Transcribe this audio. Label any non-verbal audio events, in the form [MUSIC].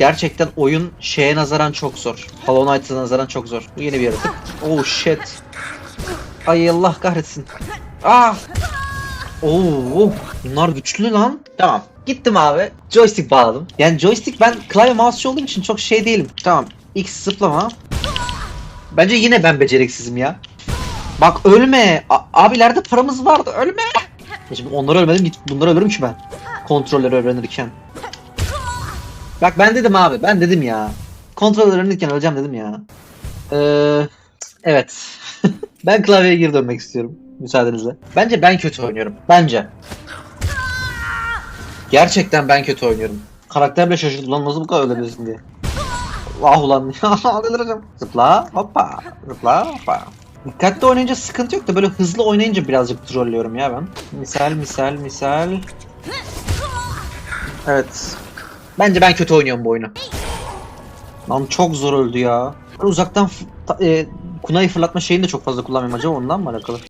Gerçekten oyun şeye nazaran çok zor. Hollow Knight'a nazaran çok zor. Bu yeni bir yaratık. Oh shit. Ay Allah kahretsin. Ah! Oo, bunlar güçlü lan. Tamam. Gittim abi. Joystick bağladım. Yani joystick ben klavye mouse'cu olduğum için çok şey değilim. Tamam. X zıplama. Bence yine ben beceriksizim ya. Bak ölme. A- abilerde paramız vardı. Ölme. Şimdi onları ölmedim. Git bunları ölürüm ki ben. Kontrolleri öğrenirken. Bak ben dedim abi. Ben dedim ya. Kontrol öğrenirken öleceğim dedim ya. Ee, evet. [LAUGHS] ben klavyeye geri dönmek istiyorum. Müsaadenizle. Bence ben kötü oynuyorum. Bence. Gerçekten ben kötü oynuyorum. Karakter bile şaşırdı lan nasıl bu kadar ölebilirsin diye. Ah ulan [LAUGHS] delireceğim. Zıpla hoppa zıpla hoppa. Dikkatli oynayınca sıkıntı yok da böyle hızlı oynayınca birazcık trollüyorum ya ben. Misal misal misal. Evet. Bence ben kötü oynuyorum bu oyunu. Lan çok zor öldü ya. Uzaktan e, kunayı fırlatma şeyini de çok fazla kullanmıyorum acaba ondan mı alakalı?